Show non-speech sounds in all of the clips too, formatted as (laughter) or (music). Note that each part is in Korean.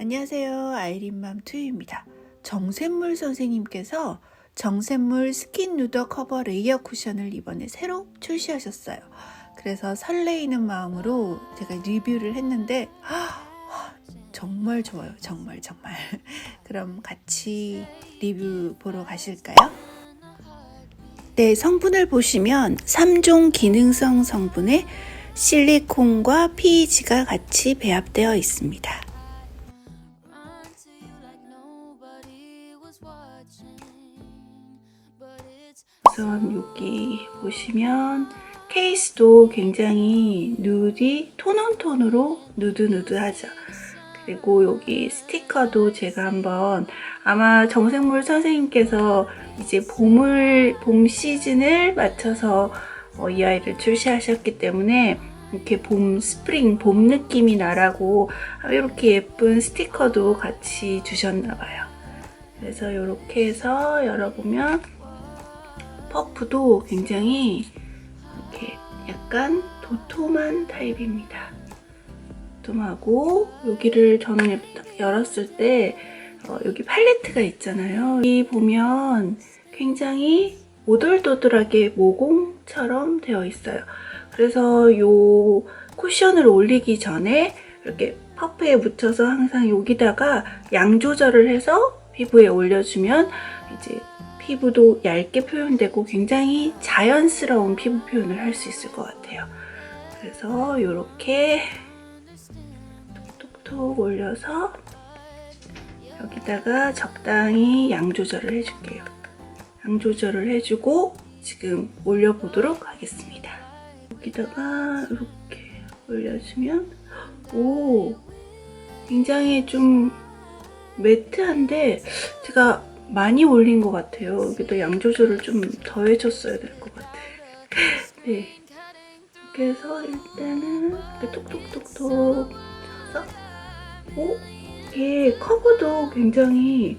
안녕하세요. 아이린맘 투유입니다. 정샘물 선생님께서 정샘물 스킨 누더 커버 레이어 쿠션을 이번에 새로 출시하셨어요. 그래서 설레이는 마음으로 제가 리뷰를 했는데 아, 정말 좋아요. 정말 정말. (laughs) 그럼 같이 리뷰 보러 가실까요? 네, 성분을 보시면 3종 기능성 성분에 실리콘과 PEG가 같이 배합되어 있습니다. 여기 보시면 케이스도 굉장히 누디 톤온 톤으로 누드누드하죠. 그리고 여기 스티커도 제가 한번 아마 정생물 선생님께서 이제 봄을 봄 시즌을 맞춰서 어, 이 아이를 출시하셨기 때문에 이렇게 봄 스프링 봄 느낌이 나라고 이렇게 예쁜 스티커도 같이 주셨나 봐요. 그래서 이렇게 해서 열어보면 퍼프도 굉장히 이렇게 약간 도톰한 타입입니다. 도톰하고 여기를 저는 열었을 때 어, 여기 팔레트가 있잖아요. 여기 보면 굉장히 오돌도돌하게 모공처럼 되어 있어요. 그래서 이 쿠션을 올리기 전에 이렇게 퍼프에 묻혀서 항상 여기다가 양 조절을 해서 피부에 올려주면 이제 피부도 얇게 표현되고 굉장히 자연스러운 피부 표현을 할 수 있을 것 같아요. 그래서 이렇게 톡톡톡 올려서 여기다가 적당히 양 조절을 해줄게요. 양 조절을 해주고 지금 올려보도록 하겠습니다. 여기다가 이렇게 올려주면 오 굉장히 좀 매트한데 제가 많이 올린 것 같아요. 여기도 양 조절을 좀 더 해줬어야 될 것 같아요. (laughs) 네. 이렇게 해서 일단은 이렇게 톡톡톡톡 쳐서 오 이게 커버도 굉장히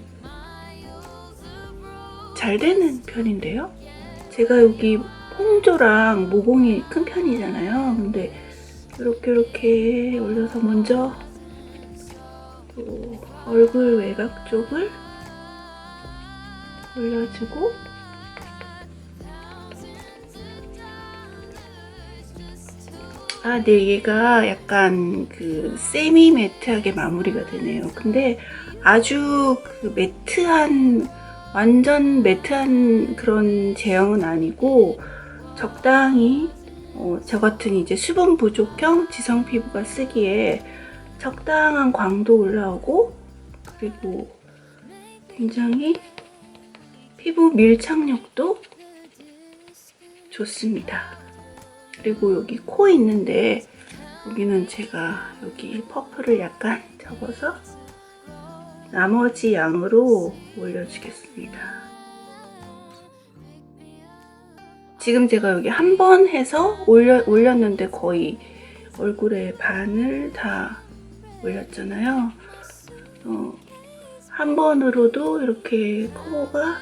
잘 되는 편인데요. 제가 여기 홍조랑 모공이 큰 편이잖아요. 근데 이렇게 이렇게 올려서 먼저 또 얼굴 외곽 쪽을 올려주고 아, 네, 얘가 약간 그 세미 매트하게 마무리가 되네요. 근데 아주 그 매트한 완전 매트한 그런 제형은 아니고 적당히 어, 저 같은 이제 수분 부족형 지성 피부가 쓰기에 적당한 광도 올라오고 그리고 굉장히 피부 밀착력도 좋습니다. 그리고 여기 코 있는데 여기는 제가 여기 퍼프를 약간 접어서 나머지 양으로 올려주겠습니다. 지금 제가 여기 한 번 해서 올려, 올렸는데 거의 얼굴에 반을 다 올렸잖아요. 어, 한 번으로도 이렇게 커버가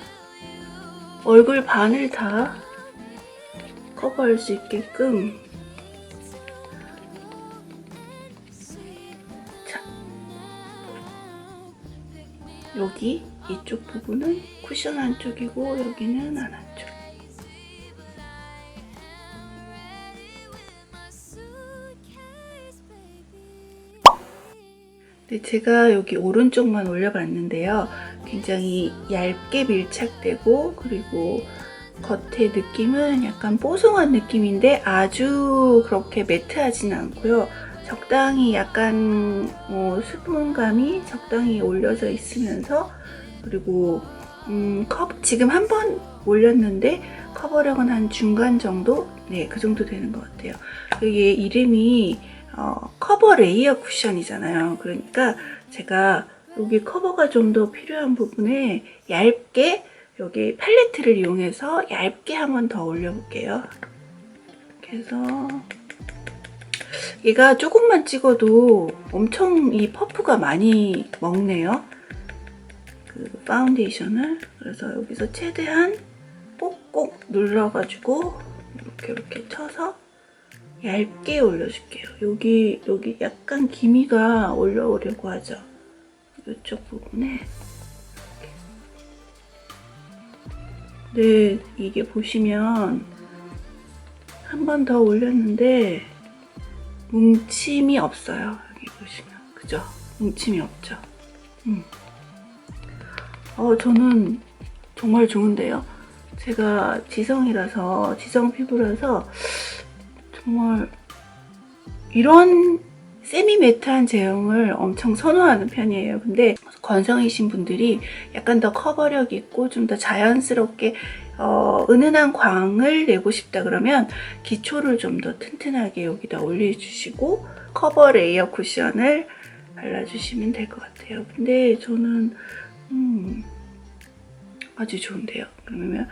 얼굴 반을 다 커버할 수 있게끔 자 여기 이쪽 부분은 쿠션 안쪽이고 여기는 안 안쪽 네, 제가 여기 오른쪽만 올려봤는데요. 굉장히 얇게 밀착되고 그리고 겉의 느낌은 약간 뽀송한 느낌인데 아주 그렇게 매트하진 않고요. 적당히 약간 뭐 수분감이 적당히 올려져 있으면서 그리고 음, 컵 지금 한 번 올렸는데 커버력은 한 중간 정도? 네, 그 정도 되는 것 같아요. 이게 이름이 어, 커버 레이어 쿠션이잖아요. 그러니까 제가 여기 커버가 좀 더 필요한 부분에 얇게 여기 팔레트를 이용해서 얇게 한 번 더 올려볼게요. 이렇게 해서 얘가 조금만 찍어도 엄청 이 퍼프가 많이 먹네요. 그 파운데이션을 그래서 여기서 최대한 꼭꼭 눌러가지고 이렇게 이렇게 쳐서 얇게 올려줄게요. 여기 여기 약간 기미가 올라오려고 하죠. 이쪽 부분에 네, 이게 보시면 한 번 더 올렸는데 뭉침이 없어요. 여기 보시면 그죠? 뭉침이 없죠. 음. 어, 저는 정말 좋은데요. 제가 지성이라서 지성 피부라서 정말 이런 세미 매트한 제형을 엄청 선호하는 편이에요. 근데 건성이신 분들이 약간 더 커버력 있고 좀 더 자연스럽게 어, 은은한 광을 내고 싶다 그러면 기초를 좀 더 튼튼하게 여기다 올려주시고 커버 레이어 쿠션을 발라주시면 될 것 같아요. 근데 저는 음, 아주 좋은데요. 그러면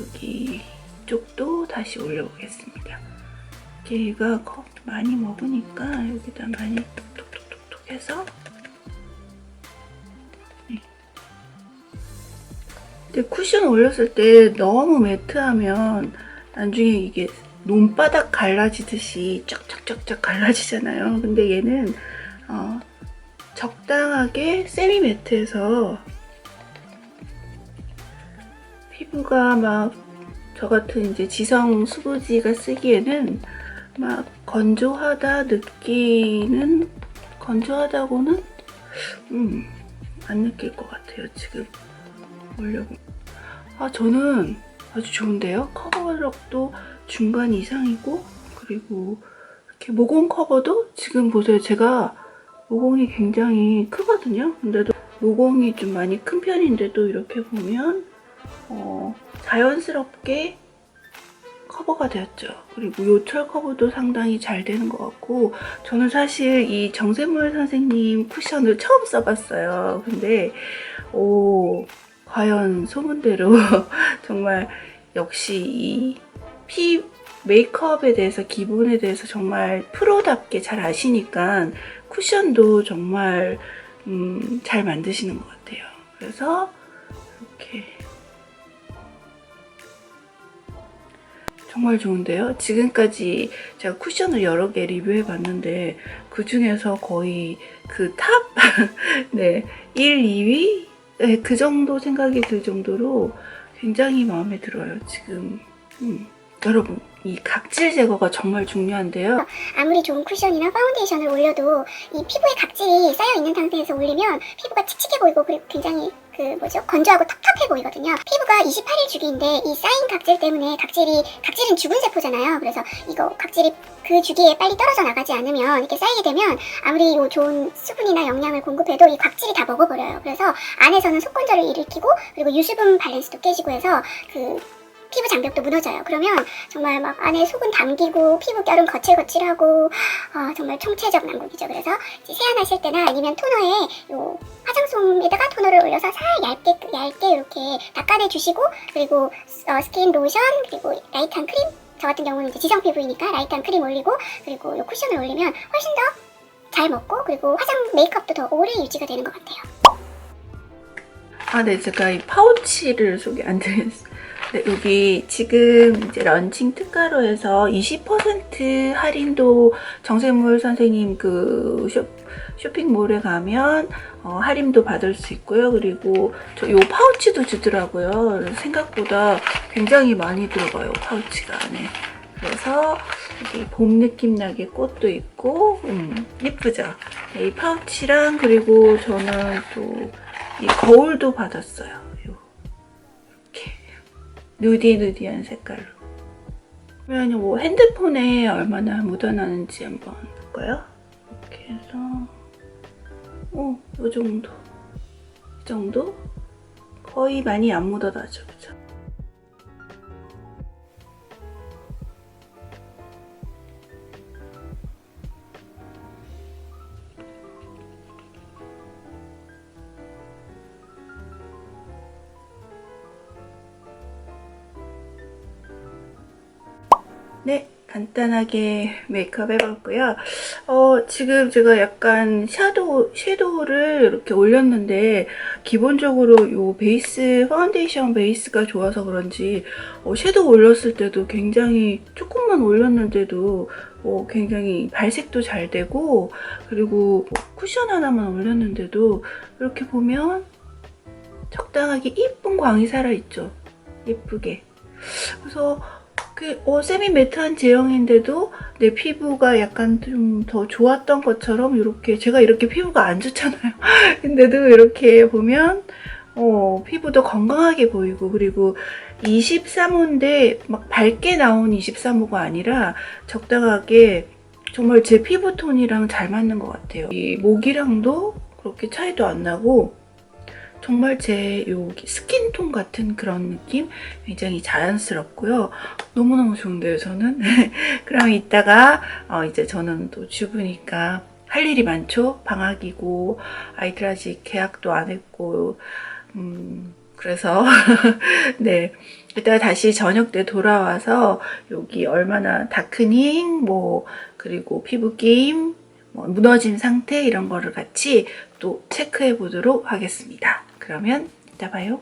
여기 쪽도 다시 올려보겠습니다. 얘가 거- 많이 먹으니까 여기다 많이 톡톡톡톡 해서 네. 근데 쿠션 올렸을 때 너무 매트하면 나중에 이게 논바닥 갈라지듯이 쫙쫙쫙쫙 갈라지잖아요. 근데 얘는 어, 적당하게 세미 매트해서 피부가 막 저 같은 이제 지성 수부지가 쓰기에는 막 건조하다 느끼는 건조하다고는 음, 안 느낄 것 같아요 지금. 올려보 아 저는 아주 좋은데요? 커버력도 중간 이상이고 그리고 이렇게 모공 커버도 지금 보세요. 제가 모공이 굉장히 크거든요? 근데도 모공이 좀 많이 큰 편인데도 이렇게 보면 어, 자연스럽게 커버가 되었죠. 그리고 요철 커버도 상당히 잘 되는 것 같고 저는 사실 이 정세물 선생님 쿠션을 처음 써봤어요. 근데 오 과연 소문대로 (laughs) 정말 역시 이 피 메이크업에 대해서 기본에 대해서 정말 프로답게 잘 아시니까 쿠션도 정말 음, 잘 만드시는 것 같아요. 그래서 이렇게 정말 좋은데요. 지금까지 제가 쿠션을 여러 개 리뷰해 봤는데 그 중에서 거의 그 탑, (laughs) 네, 1, 2위? 네, 그 정도 생각이 들 정도로 굉장히 마음에 들어요, 지금. 음, 여러분, 이 각질 제거가 정말 중요한데요. 아무리 좋은 쿠션이나 파운데이션을 올려도 이 피부에 각질이 쌓여 있는 상태에서 올리면 피부가 칙칙해 보이고 그리고 굉장히 그 뭐죠 건조하고 텁텁해 보이거든요. 피부가 28일 주기인데 이 쌓인 각질 때문에 각질이 각질은 죽은 세포잖아요. 그래서 이거 각질이 그 주기에 빨리 떨어져 나가지 않으면 이렇게 쌓이게 되면 아무리 요 좋은 수분이나 영양을 공급해도 이 각질이 다 먹어버려요. 그래서 안에서는 속건조를 일으키고 그리고 유수분 밸런스도 깨지고 해서 그 피부 장벽도 무너져요. 그러면 정말 막 안에 속은 담기고 피부 결은 거칠거칠하고 아, 정말 총체적 난국이죠. 그래서 세안하실 때나 아니면 토너에 요 화장솜에다가 토너를 올려서 살 얇게 얇게 이렇게 닦아내 주시고 그리고 어, 스킨 로션 그리고 라이트한 크림 저 같은 경우는 이제 지성 피부이니까 라이트한 크림 올리고 그리고 요 쿠션을 올리면 훨씬 더 잘 먹고 그리고 화장 메이크업도 더 오래 유지가 되는 것 같아요. 아, 네, 제가 이 파우치를 소개 안 드렸어요. 네, 여기 지금 이제 런칭 특가로 해서 20% 할인도 정세물 선생님 그 쇼, 쇼핑몰에 가면 어, 할인도 받을 수 있고요. 그리고 저 요 파우치도 주더라고요. 생각보다 굉장히 많이 들어가요, 파우치가 안에. 그래서 여기 봄 느낌 나게 꽃도 있고, 음, 예쁘죠? 네, 이 파우치랑 그리고 저는 또 이 거울도 받았어요. 요. 이렇게 누디 누디한 색깔로. 그러면 뭐 핸드폰에 얼마나 묻어나는지 한번 볼까요? 이렇게 해서 어, 요 정도. 이 정도? 거의 많이 안 묻어나죠, 그죠? 간단하게 메이크업 해봤고요. 어, 지금 제가 약간 샤도우, 섀도우를 이렇게 올렸는데, 기본적으로 요 베이스, 파운데이션 베이스가 좋아서 그런지, 어, 섀도우 올렸을 때도 굉장히, 조금만 올렸는데도, 어, 굉장히 발색도 잘 되고, 그리고 뭐 쿠션 하나만 올렸는데도, 이렇게 보면, 적당하게 이쁜 광이 살아있죠. 예쁘게. 그래서 그 어, 세미 매트한 제형인데도 내 피부가 약간 좀 더 좋았던 것처럼 이렇게 제가 이렇게 피부가 안 좋잖아요. (laughs) 근데도 이렇게 보면 어, 피부도 건강하게 보이고 그리고 23호인데 막 밝게 나온 23호가 아니라 적당하게 정말 제 피부 톤이랑 잘 맞는 것 같아요. 이 목이랑도 그렇게 차이도 안 나고 정말 제 여기 스킨톤 같은 그런 느낌 굉장히 자연스럽고요. 너무너무 좋은데요, 저는. (laughs) 그럼 이따가 어, 이제 저는 또 주부니까 할 일이 많죠. 방학이고 아이들 아직 계약도 안 했고 음, 그래서 (laughs) 네. 이따가 다시 저녁 때 돌아와서 여기 얼마나 다크닝 뭐 그리고 피부 게임 뭐 무너진 상태 이런 거를 같이 또 체크해 보도록 하겠습니다. 그러면 이따 봐요.